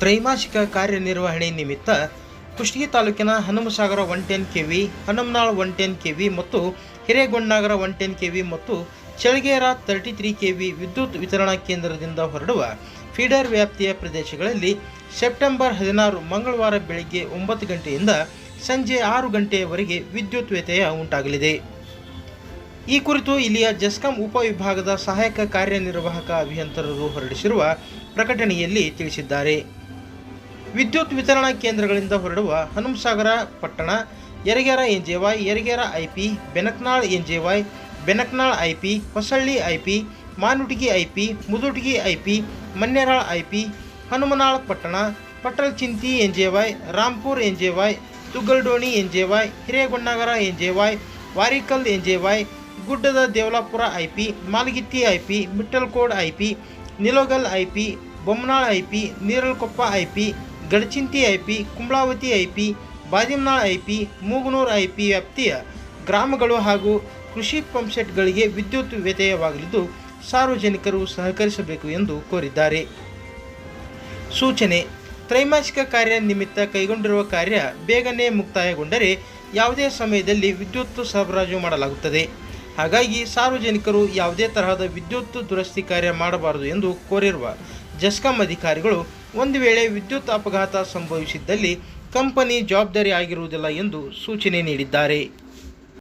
ತ್ರೈಮಾಸಿಕ ಕಾರ್ಯನಿರ್ವಹಣೆ ನಿಮಿತ್ತ ಕುಷ್ಟಗಿ ತಾಲೂಕಿನ Hanumasagar one ten K V Hanumanal one ten K V ಮತ್ತು Hiregondanagar one ten K V ಮತ್ತು Chalagera thirty three K V ವಿದ್ಯುತ್ ವಿತರಣಾ ಕೇಂದ್ರದಿಂದ ಹೊರಡುವ ಫೀಡರ್ ವ್ಯಾಪ್ತಿಯ ಪ್ರದೇಶಗಳಲ್ಲಿ ಸೆಪ್ಟೆಂಬರ್ ಹದಿನಾರು ಮಂಗಳವಾರ ಬೆಳಗ್ಗೆ ಒಂಬತ್ತು ಗಂಟೆಯಿಂದ ಸಂಜೆ ಆರು ಗಂಟೆಯವರೆಗೆ ವಿದ್ಯುತ್ ವ್ಯತ್ಯಯ ಉಂಟಾಗಲಿದೆ. ಈ ಕುರಿತು ಇಲ್ಲಿಯ ಜೆಸ್ಕಾಂ ಉಪವಿಭಾಗದ ಸಹಾಯಕ ಕಾರ್ಯನಿರ್ವಾಹಕ ಅಭಿಯಂತರರು ಹೊರಡಿಸಿರುವ ಪ್ರಕಟಣೆಯಲ್ಲಿ ತಿಳಿಸಿದ್ದಾರೆ. ವಿದ್ಯುತ್ ವಿತರಣಾ ಕೇಂದ್ರಗಳಿಂದ ಹೊರಡುವ ಹನುಮಸಾಗರ ಪಟ್ಟಣ Yaragera NJY Yaragera IP Benakanal NJY Benakanal IP Hosalli IP Manutigi IP Mudutigi IP Mannerala IP Hanumanal ಪಟ್ಟಣ Pattalchinti ಎನ್ಜೆವೈ Rampur ಎನ್ಜೆವೈ ತುಗ್ಗಲ್ಡೋಣಿ ಎನ್ಜೆವೈ ಹಿರೇಗೊಂಡನಗರ NJY Warikal NJY Guddada Devalapur IP Malagitti IP Mittalkod IP Nilogal IP Bommanal IP Niralkoppa IP Gadachinti IP, Kumbalavati IP Badimnal IP, Muganur IP ವ್ಯಾಪ್ತಿಯ ಗ್ರಾಮಗಳು ಹಾಗೂ ಕೃಷಿ ಪಂಪ್ಸೆಟ್ಗಳಿಗೆ ವಿದ್ಯುತ್ ವ್ಯತ್ಯಯವಾಗಲಿದ್ದು ಸಾರ್ವಜನಿಕರು ಸಹಕರಿಸಬೇಕು ಎಂದು ಕೋರಿದ್ದಾರೆ. ಸೂಚನೆ, ತ್ರೈಮಾಸಿಕ ಕಾರ್ಯ ನಿಮಿತ್ತ ಕೈಗೊಂಡಿರುವ ಕಾರ್ಯ ಬೇಗನೆ ಮುಕ್ತಾಯಗೊಂಡರೆ ಯಾವುದೇ ಸಮಯದಲ್ಲಿ ವಿದ್ಯುತ್ ಸರಬರಾಜು ಮಾಡಲಾಗುತ್ತದೆ. ಹಾಗಾಗಿ ಸಾರ್ವಜನಿಕರು ಯಾವುದೇ ತರಹದ ವಿದ್ಯುತ್ ದುರಸ್ತಿ ಕಾರ್ಯ ಮಾಡಬಾರದು ಎಂದು ಕೋರಿರುವ ಜಸ್ಕಾಂ ಅಧಿಕಾರಿಗಳು ಒಂದು ವೇಳೆ ವಿದ್ಯುತ್ ಅಪಘಾತ ಸಂಭವಿಸಿದ್ದಲ್ಲಿ ಕಂಪನಿ ಜವಾಬ್ದಾರಿ ಆಗಿರುವುದಿಲ್ಲ ಎಂದು ಸೂಚನೆ ನೀಡಿದ್ದಾರೆ.